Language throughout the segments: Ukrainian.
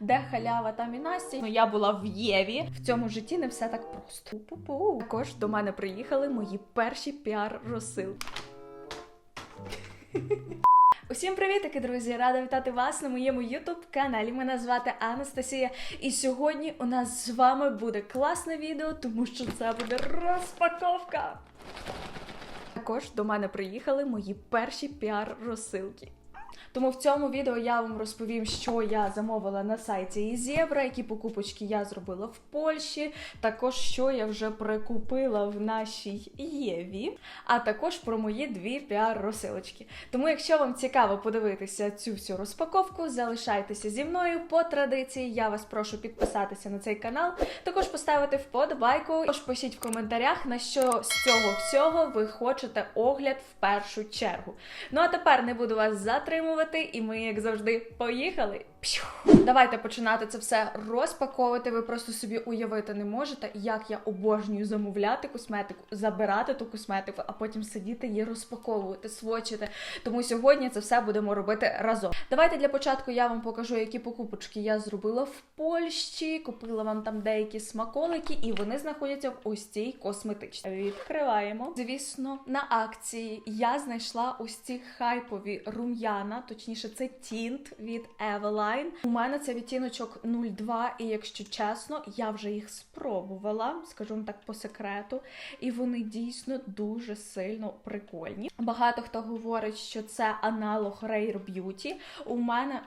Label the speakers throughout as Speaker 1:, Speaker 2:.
Speaker 1: де халява, там і Настя. Ну я була в Єві. В цьому житті не все так просто. Пу-пу-пу. Також до мене приїхали мої перші піар-розсилки. Усім привітики, друзі! Рада вітати вас на моєму youtube каналі. Мене звати Анастасія, і сьогодні у нас з вами буде класне відео, тому що це буде розпаковка. Також до мене приїхали мої перші піар-розсилки. Тому в цьому відео я вам розповім, що я замовила на сайті Ізєвра, які покупочки я зробила в Польщі, також що я вже прикупила в нашій Єві, а також про мої дві піар-розсилочки. Тому, якщо вам цікаво подивитися цю всю розпаковку, залишайтеся зі мною по традиції. Я вас прошу підписатися на цей канал, також поставити вподобайку. Також пишіть в коментарях, на що з цього всього ви хочете огляд в першу чергу. Ну а тепер не буду вас затримувати, і ми, як завжди, поїхали. Давайте починати це все розпаковувати. Ви просто собі уявити не можете, як я обожнюю замовляти косметику, забирати ту косметику, а потім сидіти її розпаковувати, свочити. Тому сьогодні це все будемо робити разом. Давайте для початку я вам покажу, які покупочки я зробила в Польщі. Купила вам там деякі смаколики, і вони знаходяться в ось цій косметичній. Відкриваємо. Звісно, на акції я знайшла ось ці хайпові рум'яна, точніше, це тінт від Eveline. У мене це відтіночок 02, і якщо чесно, я вже їх спробувала, скажу вам так по секрету, і вони дійсно дуже сильно прикольні. Багато хто говорить, що це аналог Rare Beauty. У мене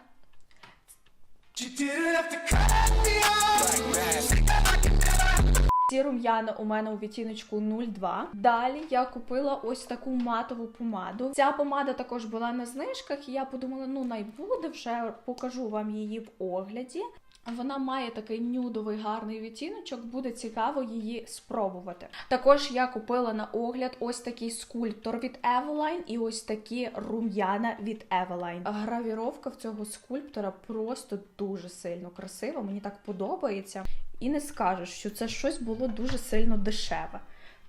Speaker 2: off.
Speaker 1: Ці рум'яна у мене у відтіночку 02. Далі я купила ось таку матову помаду. Ця помада також була на знижках, і я подумала, ну най буде вже покажу вам її в огляді. Вона має такий нюдовий гарний відтіночок, буде цікаво її спробувати. Також я купила на огляд ось такий скульптор від Eveline і ось такі рум'яна від Eveline. Гравіровка в цього скульптора просто дуже сильно красива. Мені так подобається. І не скажеш, що це щось було дуже сильно дешеве.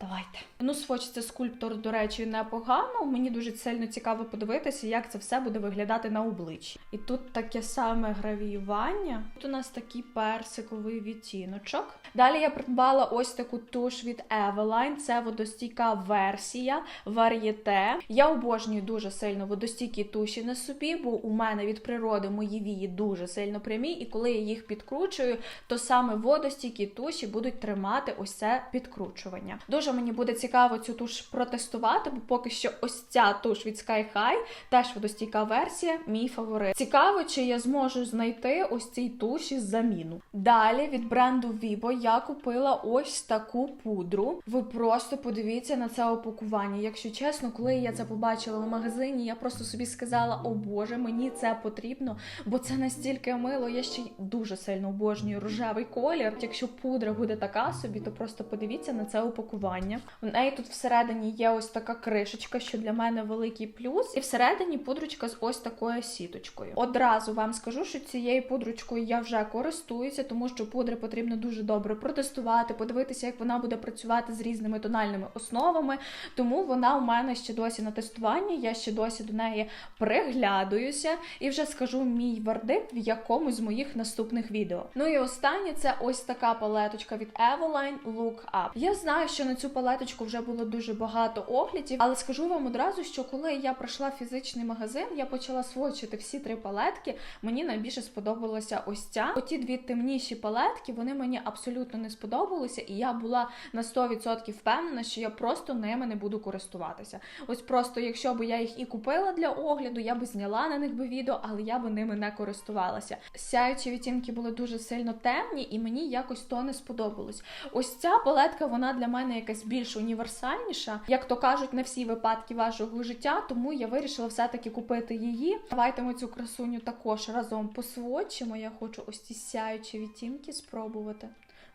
Speaker 1: Давайте. Ну, своч це скульптор, до речі, непогано. Мені дуже сильно цікаво подивитися, як це все буде виглядати на обличчі. І тут таке саме гравіювання. Тут у нас такий персиковий відтіночок. Далі я придбала ось таку туш від Eveline. Це водостійка версія вар'єте. Я обожнюю дуже сильно водостійкі туші на собі, бо у мене від природи мої вії дуже сильно прямі, і коли я їх підкручую, то саме водостійкі туші будуть тримати ось це підкручування. Дуже мені буде цікаво цю туш протестувати, бо поки що ось ця туш від Sky High, теж водостійка версія, мій фаворит. Цікаво, чи я зможу знайти ось цій туші заміну. Далі від бренду Vibo я купила ось таку пудру. Ви просто подивіться на це опакування. Якщо чесно, коли я це побачила в магазині, я просто собі сказала: о Боже, мені це потрібно, бо це настільки мило. Я ще й дуже сильно обожнюю рожевий колір. Якщо пудра буде така собі, то просто подивіться на це опакування. У неї тут всередині є ось така кришечка, що для мене великий плюс. І всередині пудрочка з ось такою сіточкою. Одразу вам скажу, що цією пудрочкою я вже користуюся, тому що пудри потрібно дуже добре протестувати, подивитися, як вона буде працювати з різними тональними основами. Тому вона у мене ще досі на тестуванні. Я ще досі до неї приглядуюся і вже скажу мій вердикт в якомусь з моїх наступних відео. Ну і останнє це ось така палеточка від Eveline Look Up. Я знаю, що на цю палеточку вже було дуже багато оглядів, але скажу вам одразу, що коли я пройшла фізичний магазин, я почала свочити всі три палетки. Мені найбільше сподобалася ось ця. Оті дві темніші палетки, вони мені абсолютно не сподобалися, і я була на 100% впевнена, що я просто ними не буду користуватися. Ось просто, якщо б я їх і купила для огляду, я би зняла на них би відео, але я би ними не користувалася. Сяючі відтінки були дуже сильно темні, і мені якось то не сподобалось. Ось ця палетка, вона для мене якась більш універсальніша, як то кажуть, на всі випадки вашого життя, тому я вирішила все-таки купити її. Давайте ми цю красуню також разом посвочимо. Я хочу ось ці сяючі відтінки спробувати.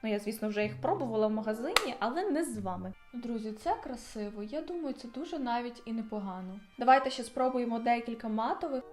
Speaker 1: Ну, я, звісно, вже їх пробувала в магазині, але не з вами. Друзі, це красиво. Я думаю, це дуже навіть і непогано. Давайте ще спробуємо декілька матових.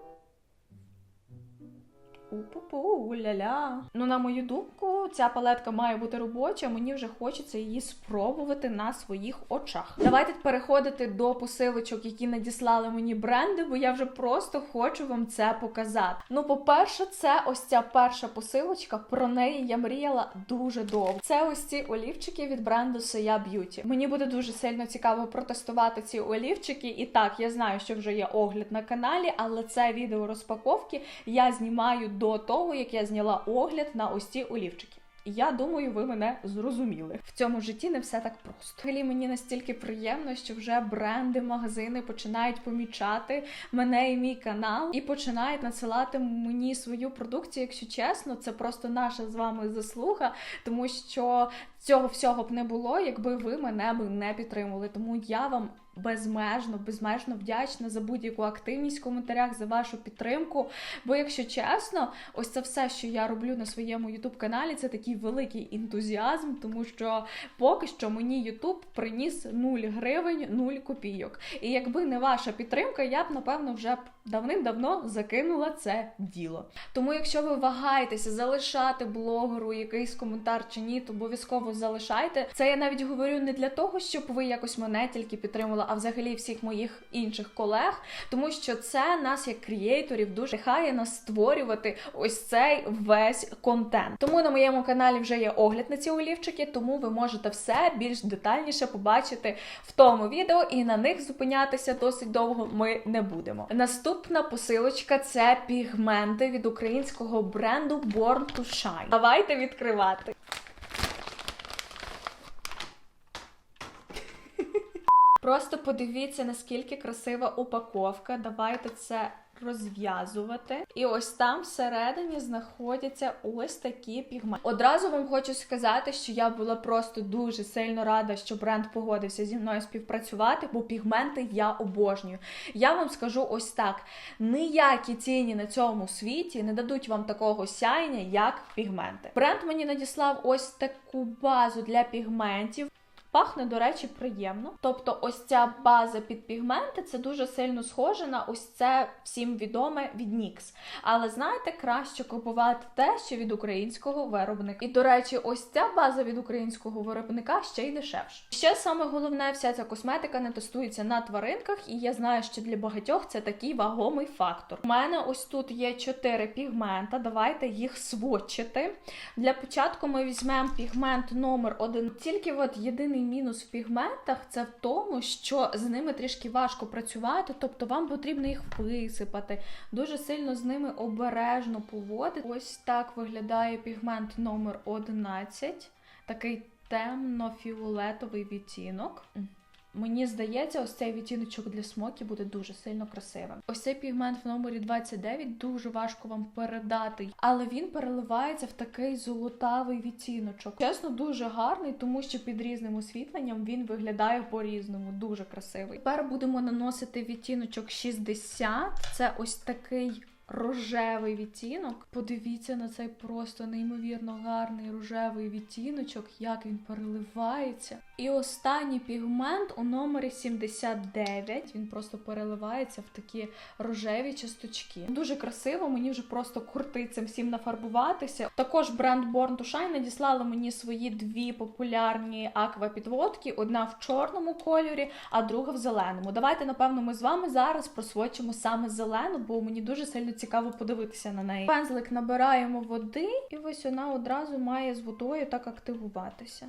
Speaker 1: У-пу-пу, ля-ля. Ну, на мою думку, ця палетка має бути робоча. Мені вже хочеться її спробувати на своїх очах. Давайте переходити до посилочок, які надіслали мені бренди, бо я вже просто хочу вам це показати. Ну, по-перше, це ось ця перша посилочка. Про неї я мріяла дуже довго. Це ось ці олівчики від бренду Soya Beauty. Мені буде дуже сильно цікаво протестувати ці олівчики. І так, я знаю, що вже є огляд на каналі, але це відео розпаковки я знімаю до того, як я зняла огляд на ось ці олівчики. Я думаю, ви мене зрозуміли. В цьому житті не все так просто. Взагалі мені настільки приємно, що вже бренди, магазини починають помічати мене і мій канал і починають надсилати мені свою продукцію. Якщо чесно, це просто наша з вами заслуга, тому що цього всього б не було, якби ви мене б не підтримували. Тому я вам безмежно, безмежно вдячна за будь-яку активність в коментарях, за вашу підтримку. Бо, якщо чесно, ось це все, що я роблю на своєму youtube каналі, це такий великий ентузіазм, тому що поки що мені YouTube приніс 0 гривень, 0 копійок. І якби не ваша підтримка, я б напевно вже давним-давно закинула це діло. Тому, якщо ви вагаєтеся залишати блогеру якийсь коментар чи ні, то обов'язково залишайте. Це я навіть говорю не для того, щоб ви якось мене тільки підтримали, а взагалі всіх моїх інших колег, тому що це нас, як креаторів, дуже хає нас створювати ось цей весь контент. Тому на моєму каналі вже є огляд на ці олівчики, тому ви можете все більш детальніше побачити в тому відео, і на них зупинятися досить довго ми не будемо. Наступна посилочка це пігменти від українського бренду Born to Shine. Давайте відкривати. Просто подивіться, наскільки красива упаковка. Давайте це розв'язувати. І ось там всередині знаходяться ось такі пігменти. Одразу вам хочу сказати, що я була просто дуже сильно рада, що бренд погодився зі мною співпрацювати, бо пігменти я обожнюю. Я вам скажу ось так: ніякі ціні на цьому світі не дадуть вам такого сяйня, як пігменти. Бренд мені надіслав ось таку базу для пігментів. Пахне, до речі, приємно. Тобто, ось ця база під пігменти це дуже сильно схоже на ось це всім відоме від NYX. Але знаєте, краще купувати те, що від українського виробника. І, до речі, ось ця база від українського виробника ще й дешевше. Ще саме головне, вся ця косметика не тестується на тваринках, і я знаю, що для багатьох це такий вагомий фактор. У мене ось тут є чотири пігмента. Давайте їх сводчити. Для початку ми візьмемо пігмент номер один. Тільки от єдиний мінус в пігментах це в тому, що з ними трішки важко працювати, тобто вам потрібно їх висипати, дуже сильно з ними обережно поводити. Ось так виглядає пігмент номер 11, такий темно-фіолетовий відтінок. Мені здається, ось цей відтіночок для смокі буде дуже сильно красивим. Ось цей пігмент в номері 29 дуже важко вам передати, але він переливається в такий золотавий відтіночок. Чесно, дуже гарний, тому що під різним освітленням він виглядає по-різному, дуже красивий. Тепер будемо наносити відтіночок 60. Це ось такий. Рожевий відтінок. Подивіться на цей просто неймовірно гарний рожевий відтіночок, як він переливається. І останній пігмент у номері 79. Він просто переливається в такі рожеві часточки. Дуже красиво, мені вже просто куртить цим всім нафарбуватися. Також бренд Born to Shine надіслала мені свої дві популярні аквапідводки: одна в чорному кольорі, а друга в зеленому. Давайте, напевно, ми з вами зараз просвочимо саме зелену, бо мені дуже сильно цікаво подивитися на неї. Пензлик набираємо води, і ось вона одразу має з водою так активуватися.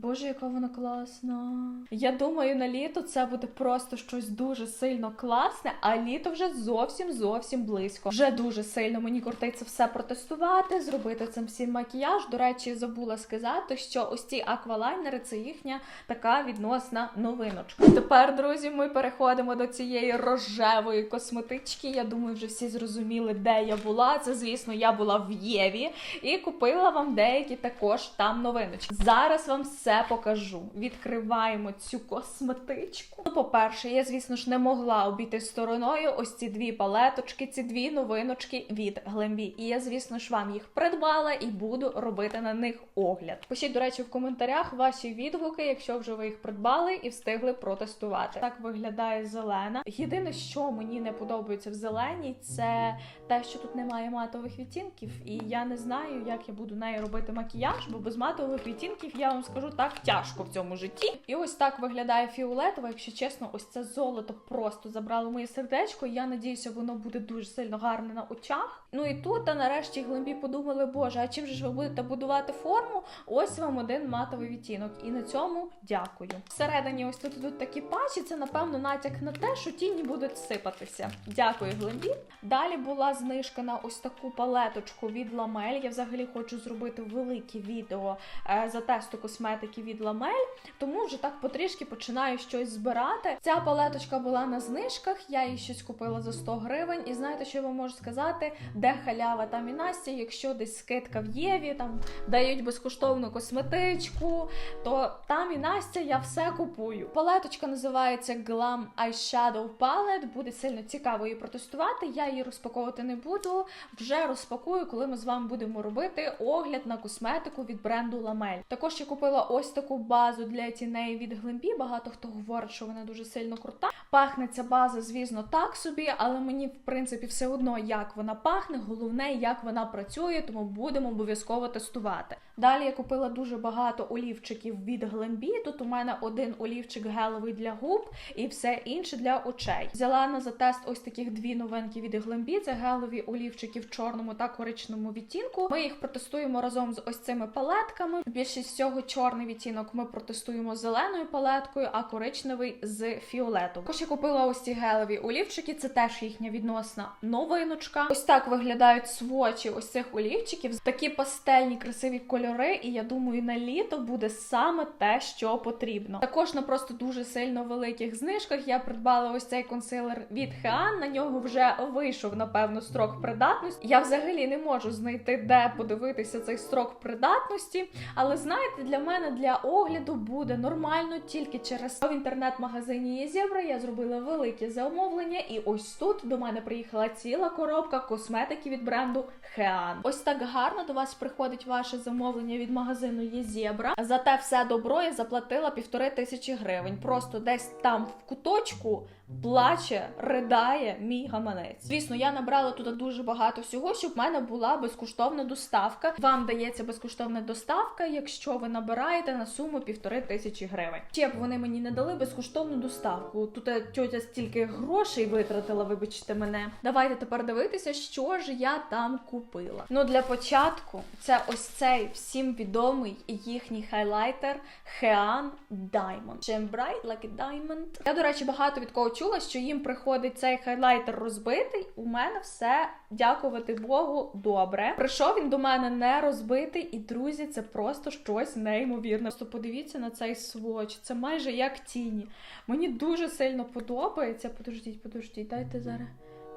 Speaker 1: Боже, яка вона класна. Я думаю, на літо це буде просто щось дуже сильно класне, а літо вже зовсім зовсім близько. Вже дуже сильно мені кортить це все протестувати, зробити цим всім макіяж. До речі, забула сказати, що ось ці аквалайнери це їхня така відносна новиночка. Тепер, друзі, ми переходимо до цієї рожевої косметички. Я думаю, вже всі зрозуміли, де я була. Це, звісно, я була в Єві і купила вам деякі також там новиночки. Зараз вам все все покажу. Відкриваємо цю косметичку. Ну, по-перше, я, звісно ж, не могла обійти стороною ось ці дві палеточки, ці дві новиночки від Глембі. І я, звісно ж, вам їх придбала і буду робити на них огляд. Пишіть, до речі, в коментарях ваші відгуки, якщо вже ви їх придбали і встигли протестувати. Так виглядає зелена. Єдине, що мені не подобається в зеленій, це те, що тут немає матових відтінків, і я не знаю, як я буду нею робити макіяж, бо без матових відтінків я вам скажу так тяжко в цьому житті. І ось так виглядає фіолетова. Якщо чесно, ось це золото просто забрало моє сердечко. Я надіюся, воно буде дуже сильно гарне на очах. Ну і тут, та нарешті глибі подумали, боже, а чим же ж ви будете будувати форму? Ось вам один матовий відтінок. І на цьому дякую. Всередині ось тут ідуть такі пачі. Це напевно натяк на те, що тіні будуть сипатися. Дякую, глибі. Далі була знижка на ось таку палеточку від Ламель. Я взагалі хочу зробити велике відео е, за тесту косметики від Ламель, тому вже так потрішки починаю щось збирати. Ця палеточка була на знижках, я її щось купила за 100 гривень. І знаєте, що я вам можу сказати? Де халява там і Настя, якщо десь скидка в Єві, там дають безкоштовну косметичку, то там і Настя я все купую. Палеточка називається Glam Eyeshadow Palette. Буде сильно цікаво її протестувати. Я її розпаковувати не буду. Вже розпакую, коли ми з вами будемо робити огляд на косметику від бренду Lamel. Також я купила ось таку базу для тіней від глимпі. Багато хто говорить, що вона дуже сильно крута. Пахне ця база, звісно, так собі, але мені в принципі все одно як вона пахне. Головне, як вона працює, тому будемо обов'язково тестувати. Далі я купила дуже багато олівчиків від Глембі. Тут у мене один олівчик геловий для губ і все інше для очей. Взяла на затест ось таких дві новинки від Глембі. Це гелові олівчики в чорному та коричневому відтінку. Ми їх протестуємо разом з ось цими палетками. Більшість всього чорний відтінок ми протестуємо з зеленою палеткою, а коричневий з фіолетом. Також я купила ось ці гелові олівчики. Це теж їхня відносна новиночка. Ось так виглядають свочі ось цих олівчиків. Такі пастельні красиві кольори, і я думаю, на літо буде саме те, що потрібно. Також на просто дуже сильно великих знижках я придбала ось цей консилер від Хеан. На нього вже вийшов, напевно, строк придатності. Я взагалі не можу знайти, де подивитися цей строк придатності. Але знаєте, для мене для огляду буде нормально тільки через в інтернет-магазині Єзєвра я зробила велике замовлення, і ось тут до мене приїхала ціла коробка косметики від бренду Хеан. Ось так гарно до вас приходить ваше замовлення від магазину Єзєбра. За те все добро я заплатила півтори тисячі гривень. Просто десь там в куточку плаче, ридає мій гаманець. Звісно, я набрала туди дуже багато всього, щоб в мене була безкоштовна доставка. Вам дається безкоштовна доставка, якщо ви набираєте на суму півтори тисячі гривень. Ще б вони мені не дали безкоштовну доставку. Тут е, тьотя стільки грошей витратила, вибачте мене. Давайте тепер дивитися, що ж я там купила. Ну для початку це ось цей всім відомий їхній хайлайтер Hean Diamond. Shine bright like a diamond. Я, до речі, багато від кого чула, що їм приходить цей хайлайтер розбитий. У мене все, дякувати Богу, добре. Прийшов він до мене не розбитий, і друзі, це просто щось неймовірне. Просто подивіться на цей своч. Це майже як тіні. Мені дуже сильно подобається. Подождіть, подождіть, дайте зараз.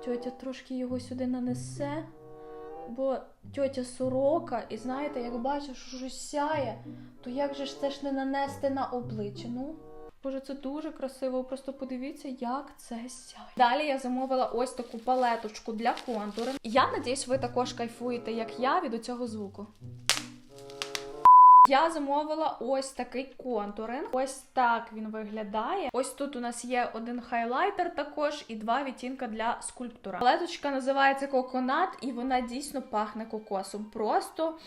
Speaker 1: Тьотя трошки його сюди нанесе. Бо тьотя сорока, і знаєте, як бачу, що щось сяє, то як же ж це ж не нанести на обличчя? Ну, Боже, це дуже красиво. Просто подивіться, як це сяє. Далі я замовила ось таку палеточку для контуру. Я надіюсь, ви також кайфуєте, як я, від цього звуку. Я замовила ось такий контуринг. Ось так він виглядає. Ось тут у нас є один хайлайтер також і два відтінка для скульптура. Палеточка називається Коконат, і вона дійсно пахне кокосом. Просто.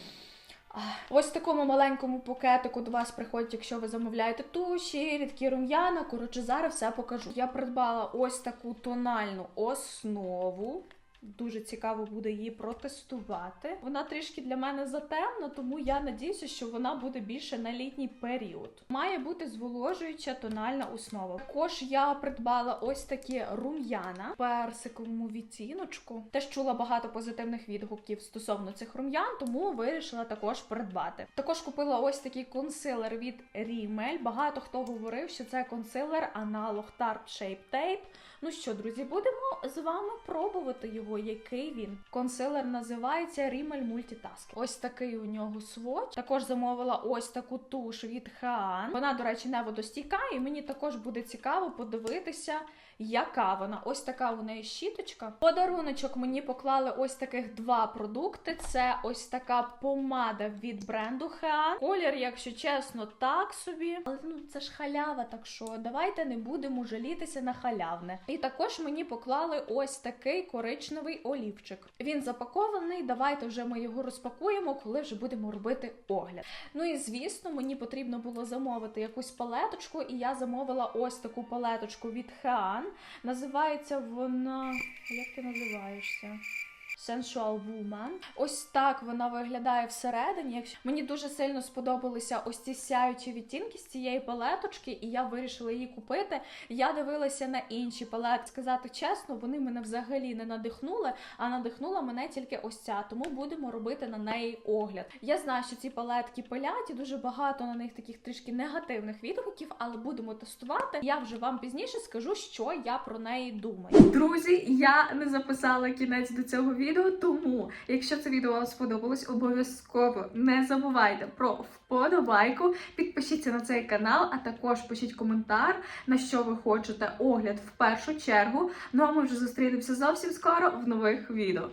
Speaker 1: Ось в такому маленькому пакетику до вас приходять, якщо ви замовляєте туші, рідкі рум'яна. Коротше, зараз все покажу. Я придбала ось таку тональну основу. Дуже цікаво буде її протестувати. Вона трішки для мене затемна, тому я надіюся, що вона буде більше на літній період. Має бути зволожуюча тональна основа. Також я придбала ось такі рум'яна персиковому відтіночку. Теж чула багато позитивних відгуків стосовно цих рум'ян, тому вирішила також придбати. Також купила ось такий консилер від Rimmel. Багато хто говорив, що це консилер аналог Tarte Shape Tape. Ну що, друзі, будемо з вами пробувати його. який він. Консилер називається Rimmel Multitask. Ось такий у нього сводч. Також замовила ось таку туш від Хан. Вона, до речі, не водостійка, і мені також буде цікаво подивитися, яка вона. Ось така у неї щіточка. Подаруночок мені поклали ось таких два продукти. Це ось така помада від бренду Haan. Колір, якщо чесно, так собі. Але ну це ж халява, так що давайте не будемо жалітися на халявне. І також мені поклали ось такий коричневий олівчик. Він запакований. Давайте вже ми його розпакуємо, коли вже будемо робити огляд. Ну і звісно, мені потрібно було замовити якусь палеточку, і я замовила ось таку палеточку від Haan. Називається вона. Як ти називаєшся? Sensual Woman. Ось так вона виглядає всередині. Якщо мені дуже сильно сподобалися ось ці сяючі відтінки з цієї палеточки, і я вирішила її купити. Я дивилася на інші палетки. Сказати чесно, вони мене взагалі не надихнули, а надихнула мене тільки ось ця. Тому будемо робити на неї огляд. Я знаю, що ці палетки пилять, і дуже багато на них таких трішки негативних відгуків, але будемо тестувати. Я вже вам пізніше скажу, що я про неї думаю. Друзі, я не записала кінець до цього відео, тому якщо це відео вам сподобалось, обов'язково не забувайте про вподобайку, підпишіться на цей канал, а також пишіть коментар, на що ви хочете огляд в першу чергу. Ну а ми вже зустрінемося зовсім скоро в нових відео.